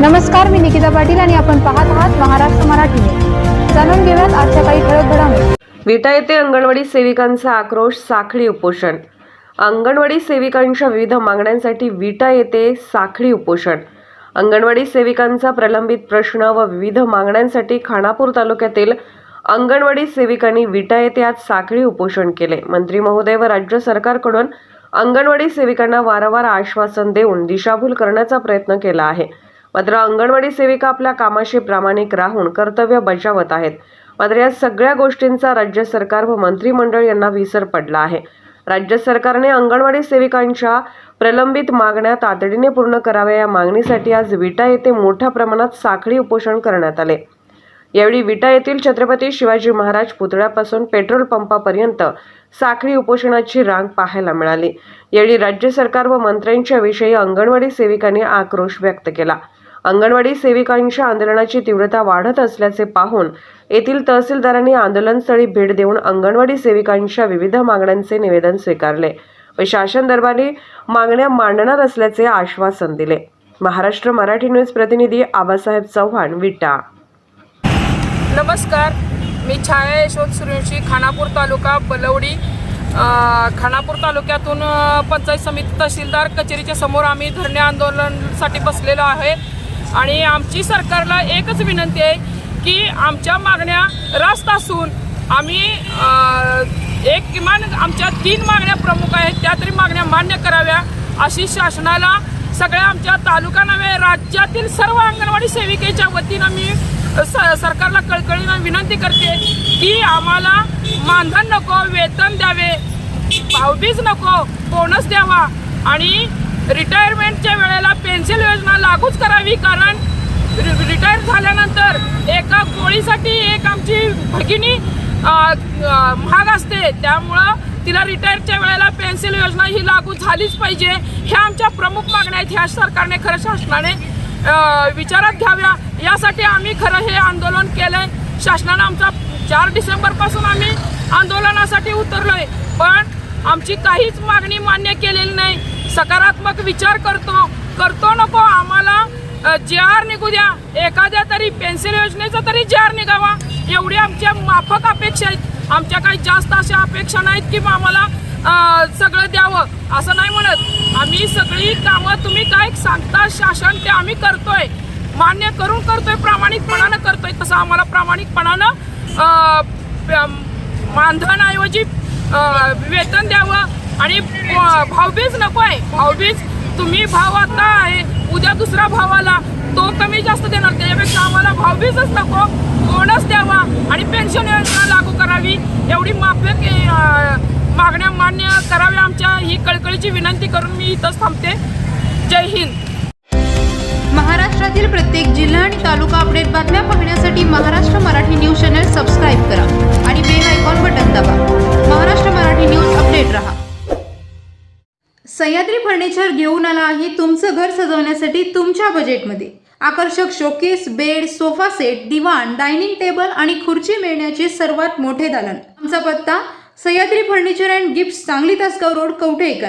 नमस्कार मी निकिता पाटील आणि आपण पाहत आहात महाराष्ट्र मराठी जाणून घेऊयात आजच्या काही ठळक घडामोडी. विटा येथे अंगणवाडी सेविकांचा आक्रोश साखळी उपोषण. अंगणवाडी सेविकांच्या विविध मागण्यांसाठी विटा येथे साखळी उपोषण. अंगणवाडी सेविकांचा प्रलंबित प्रश्न व विविध मागण्यांसाठी खानापूर तालुक्यातील अंगणवाडी सेविकांनी विटा येथे आज साखळी उपोषण केले. मंत्री महोदय व राज्य सरकारकडून अंगणवाडी सेविकांना वारंवार आश्वासन देऊन दिशाभूल करण्याचा प्रयत्न केला आहे. मात्र अंगणवाडी सेविका आपल्या कामाशी प्रामाणिक राहून कर्तव्य बजावत आहेत. मात्र या सगळ्या गोष्टींचा राज्य सरकार व मंत्रिमंडळ यांना विसर पडला आहे. राज्य सरकारने अंगणवाडी सेविकांच्या प्रलंबित मागण्या तातडीने पूर्ण कराव्या या मागणीसाठी आज विटा येथे मोठ्या प्रमाणात साखळी उपोषण करण्यात आले. यावेळी विटा येथील छत्रपती शिवाजी महाराज पुतळ्यापासून पेट्रोल पंपापर्यंत साखळी उपोषणाची रांग पाहायला मिळाली. यावेळी राज्य सरकार व मंत्र्यांच्या विषयी अंगणवाडी सेविकांनी आक्रोश व्यक्त केला. अंगणवाडी सेविकांच्या आंदोलनाची तीव्रता वाढत असल्याचे पाहून येथील तहसीलदारांनी आंदोलनस्थळी भेट देऊन अंगणवाडी सेविकांच्या विविध मागण्यांचे निवेदन स्वीकारले व शासन दरबारी मागण्या मांडणार असल्याचे आश्वासन दिले. महाराष्ट्र मराठी न्यूज प्रतिनिधी आबासाहेब चव्हाण विटा. नमस्कार. मी छाया यशवंत सूर्यवंशी खानापूर तालुका बलवडी. खानापूर तालुक्यातून पंचायत समिती तहसीलदार कचेरीच्या समोर आम्ही धरणे आंदोलनासाठी बसलेलो आहे. आणि आमची सरकारला एकच विनंती आहे की आमच्या मागण्या रास्त असून आम्ही एक किमान आमच्या तीन मागण्या प्रमुख आहेत त्या तरी मागण्या मान्य कराव्या अशी शासनाला सगळ्या आमच्या तालुका नव्हे राज्यातील सर्व अंगणवाडी सेविकेच्या वतीनं मी स सरकारला कळकळीनं विनंती करते की आम्हाला मानधन नको वेतन द्यावे भावबीज नको बोनस द्यावा आणि रिटायरमेंटच्या वेळेला पे लागूच करावी कारण रिटायर झाल्यानंतर एका गोळीसाठी एक आमची भगिनी महाग असते. त्यामुळं तिला रिटायरच्या वेळेला पेन्सिल योजना ही लागू झालीच पाहिजे. ह्या आमच्या प्रमुख मागण्या आहेत. ह्या सरकारने खरं शासनाने विचारात घ्याव्या. यासाठी आम्ही खरं हे आंदोलन केलंय. शासनानं आमचा चार डिसेंबरपासून आम्ही आंदोलनासाठी उतरलोय. पण आमची काहीच मागणी मान्य केलेली नाही. सकारात्मक विचार करतो करतो नको आम्हाला. जे आर निघू द्या. एखाद्या तरी पेन्सिल योजनेचा तरी जे आर निघावा. एवढी आमच्या माफक अपेक्षा आहेत. आमच्या काही जास्त अशा अपेक्षा नाहीत की आम्हाला सगळं द्यावं. असं नाही म्हणत. आम्ही सगळी कामं तुम्ही काय सांगता शासन ते आम्ही करतोय. मान्य करून करतोय प्रामाणिकपणानं करतोय. तसं आम्हाला प्रामाणिकपणानं अ, मानधनाऐवजी वेतन द्यावं. आणि भावबीज नको आहे. भावबीज तुम्ही भाव आता आहे. उद्या दुसरा भाव आला तो कमी जास्त देणार. त्याच्यापेक्षा आम्हाला भावबीजच नको. बोनस द्यावा. आणि पेन्शन योजना लागू करावी. एवढी माफक मागण्या मान्य कराव्या आमच्या. ही कळकळीची विनंती करून मी इथंच थांबते. जय हिंद. महाराष्ट्रातील प्रत्येक जिल्हा आणि तालुका अपडेट बातम्या पाहण्यासाठी Maharashtra Marathi news channel subscribe करा आणि बेल आयकॉन बटन दाबा. महाराष्ट्र मराठी न्यूज अपडेट रहा. सह्याद्री फर्निचर घेऊन आला आहे तुमचं घर सजवण्यासाठी तुमच्या बजेटमध्ये आकर्षक शोकेस बेड सोफा सेट दिवाण डायनिंग टेबल आणि खुर्ची मिळण्याचे सर्वात मोठे दालन. आमचा पत्ता Sahyadri furniture and gift Sangli Tasgaon road Kavathekar.